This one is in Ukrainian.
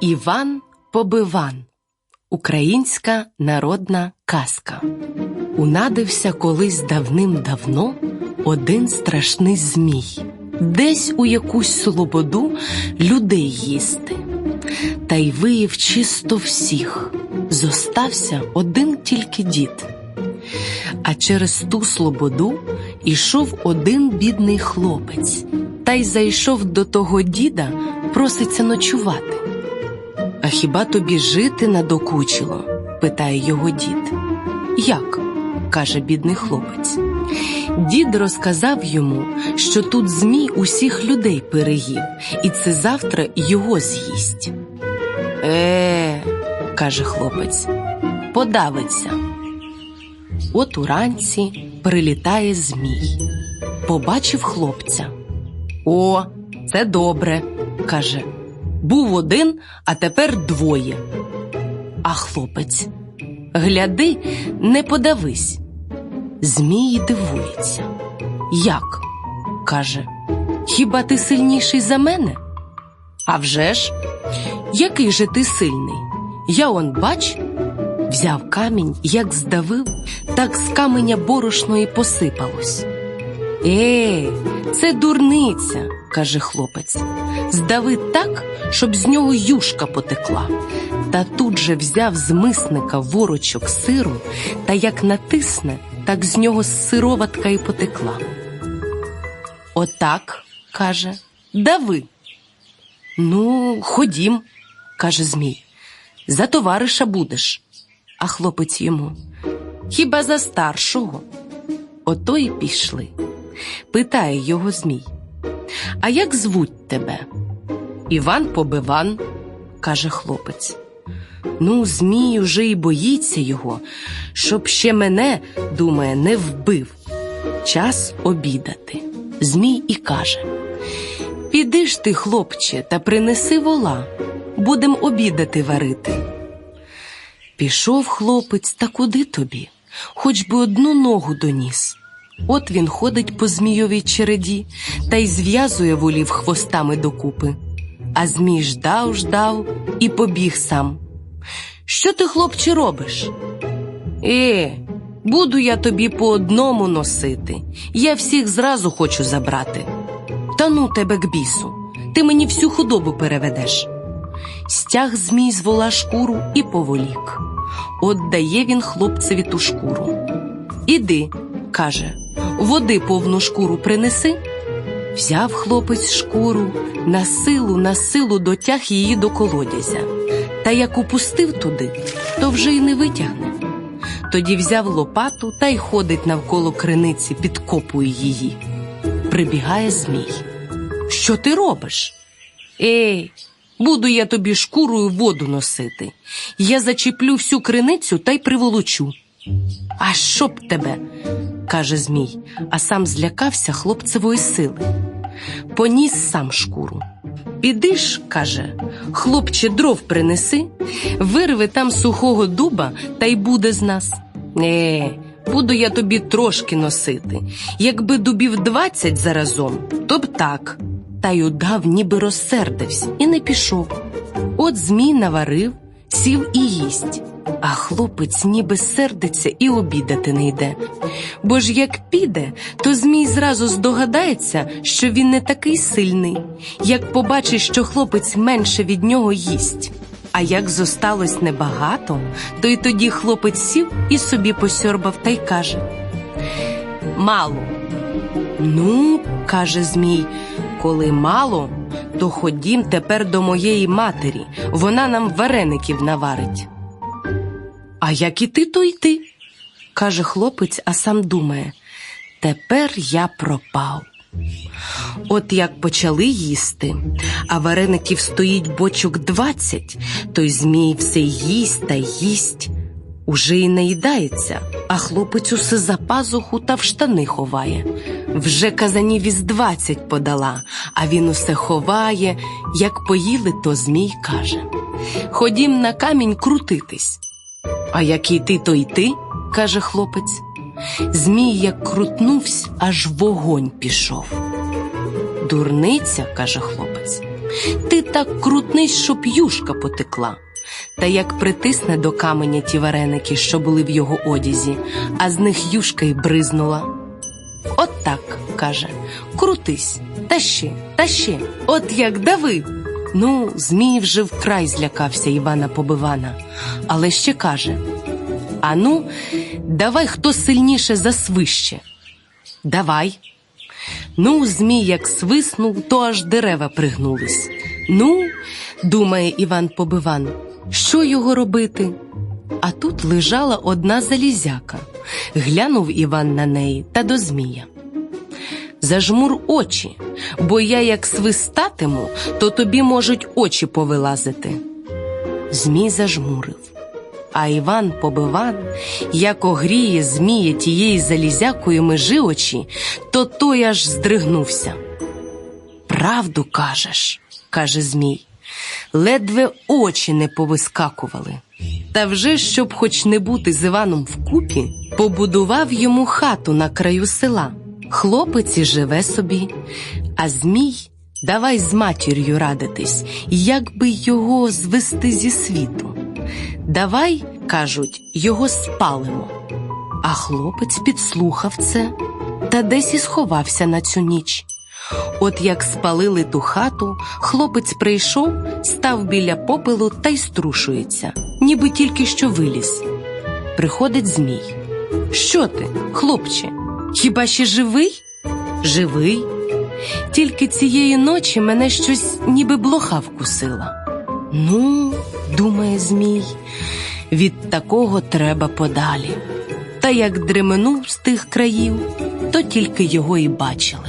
Іван Побиван Українська народна казка. Унадився колись давним-давно один страшний змій, десь у якусь слободу людей їсти. Та й виїв чисто всіх. Зостався один тільки дід. А через ту слободу ішов один бідний хлопець, та й зайшов до того діда, проситься ночувати. А хіба тобі жити надокучило? питає його дід. Як? каже бідний хлопець. Дід розказав йому, що тут Змій усіх людей переїв, і це завтра його з'їсть. Е, каже хлопець, подавиться. От уранці прилітає Змій. Побачив хлопця. О, це добре, каже. Був один, а тепер двоє. А хлопець, гляди, не подавись. Змій дивується. Як? каже, хіба ти сильніший за мене? А вже ж, який же ти сильний? Я он бач, взяв камінь, як здавив, так з каменя борошно і посипалось. Е, це дурниця, каже хлопець. Здави так, щоб з нього юшка потекла. Та тут же взяв з мисника ворочок сиру та як натисне, так з нього сироватка і потекла. Отак, каже, дави. Ну, ходім, каже Змій. За товариша будеш. А хлопець йому. Хіба за старшого? Ото й пішли. Питає його Змій. А як звуть тебе? Іван Побиван, каже хлопець. Ну, Змій уже й боїться його, щоб ще мене, думає, не вбив. Час обідати. Змій і каже: Піди ж ти, хлопче, та принеси вола, будем обідати варити. Пішов хлопець, та куди тобі? Хоч би одну ногу доніс. От він ходить по змійовій череді та й зв'язує волів хвостами докупи. А Змій ждав, ждав і побіг сам. Що ти, хлопче, робиш? Е, буду я тобі по одному носити. Я всіх зразу хочу забрати. Та ну тебе к бісу, ти мені всю худобу переведеш. Стяг Змій з вола шкуру і поволік. От дає він хлопцеві ту шкуру. Іди, каже, води повну шкуру принеси. Взяв хлопець шкуру, на силу, на силу дотяг її до колодязя. Та як упустив туди, то вже й не витягне. Тоді взяв лопату та й ходить навколо криниці, підкопує її. Прибігає Змій. Що ти робиш? Ей, буду я тобі шкурою воду носити. Я зачіплю всю криницю та й приволочу. А щоб тебе, каже Змій, а сам злякався хлопцевої сили. Поніс сам шкуру. Піди ж, каже, хлопче, дров принеси, вирви там сухого дуба та й буде з нас. Е, буду я тобі трошки носити. Якби дубів двадцять заразом, то б так. Та й удав, ніби розсердився, і не пішов. От Змій наварив, сів і їсть. А хлопець ніби сердиться і обідати не йде. Бо ж як піде, то Змій зразу здогадається, що він не такий сильний, як побачить, що хлопець менше від нього їсть. А як зосталось небагато, то й тоді хлопець сів і собі посьорбав та й каже Мало. Ну, каже Змій, коли мало, то ходім тепер до моєї матері, вона нам вареників наварить. А як і ти, то й ти, каже хлопець, а сам думає, тепер я пропав. От як почали їсти, а вареників стоїть бочок двадцять, той Змій все їсть та їсть. Уже й не їдається, а хлопець усе за пазуху та в штани ховає. Вже казанів із двадцять подала, а він усе ховає. Як поїли, то Змій каже Ходім на камінь крутитись. А як і ти, то й ти, каже хлопець. Змій як крутнувсь, аж вогонь пішов. Дурниця, каже хлопець. Ти так крутнись, щоб юшка потекла. Та як притисне до каменя ті вареники, що були в його одязі, а з них юшка й бризнула. От так, каже, крутись, та ще, та ще, от як дави. Ну, Змій вже вкрай злякався Івана Побивана, але ще каже: Ану, давай хто сильніше засвище. Давай. Ну, Змій як свиснув, то аж дерева пригнулись. Ну, думає Іван Побиван, що його робити? А тут лежала одна залізяка. Глянув Іван на неї та до Змія. Зажмур очі, бо я як свистатиму, то тобі можуть очі повилазити. Змій зажмурив. А Іван Побиван, як огріє Змія тієї залізякої межи очі, то той аж здригнувся. Правду кажеш, каже Змій, ледве очі не повискакували. Та вже, щоб хоч не бути з Іваном вкупі, побудував йому хату на краю села. Хлопець живе собі, а Змій давай з матір'ю радитись, як би його звести зі світу. Давай, кажуть, його спалимо. А хлопець підслухав це та десь і сховався на цю ніч. От як спалили ту хату, хлопець прийшов, став біля попелу та й струшується, ніби тільки що виліз. Приходить Змій. Що ти, хлопче, хіба ще живий? Живий. Тільки цієї ночі мене щось ніби блоха вкусила. Ну, думає Змій, від такого треба подалі. Та як дременув з тих країв, то тільки його і бачили.